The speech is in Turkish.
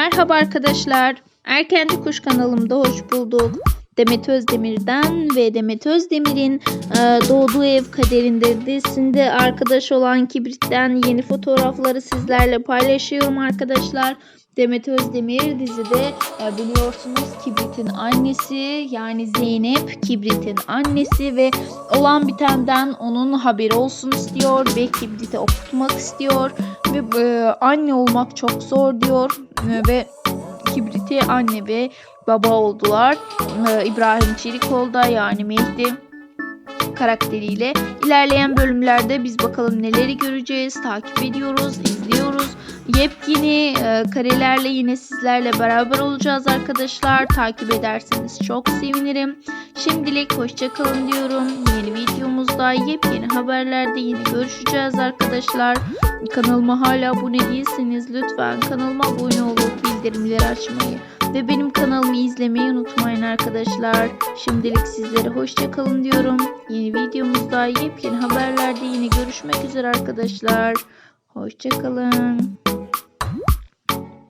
Merhaba arkadaşlar. Erkenci Kuş kanalımda hoş bulduk. Demet Özdemir'den ve Demet Özdemir'in e, Doğduğu Ev Kaderinde dizisinde arkadaş olan Kibrit'ten yeni fotoğrafları sizlerle paylaşıyorum arkadaşlar. Demet Özdemir dizide e, biliyorsunuz Kibrit'in annesi yani Zeynep Kibrit'in annesi ve olan bitenden onun haberi olsun istiyor ve Kibrit'i okutmak istiyor ve e, anne olmak çok zor diyor ve Kibrit'i anne ve baba oldular. E, İbrahim Çelikoğlu'da yani Mehdi karakteriyle. İlerleyen bölümlerde biz bakalım neleri göreceğiz takip ediyoruz izliyoruz. Yepyeni e, karelerle yine sizlerle beraber olacağız arkadaşlar. Takip ederseniz çok sevinirim. Şimdilik hoşça kalın diyorum videomuzda yepyeni haberlerde yine görüşeceğiz arkadaşlar kanalıma hala abone değilseniz lütfen kanalıma abone olup bildirimleri açmayı ve benim kanalımı izlemeyi unutmayın arkadaşlar. Şimdilik sizlere hoşça kalın diyorum. Yeni videomuzda yepyeni haberlerde yine görüşmek üzere arkadaşlar. Hoşça kalın.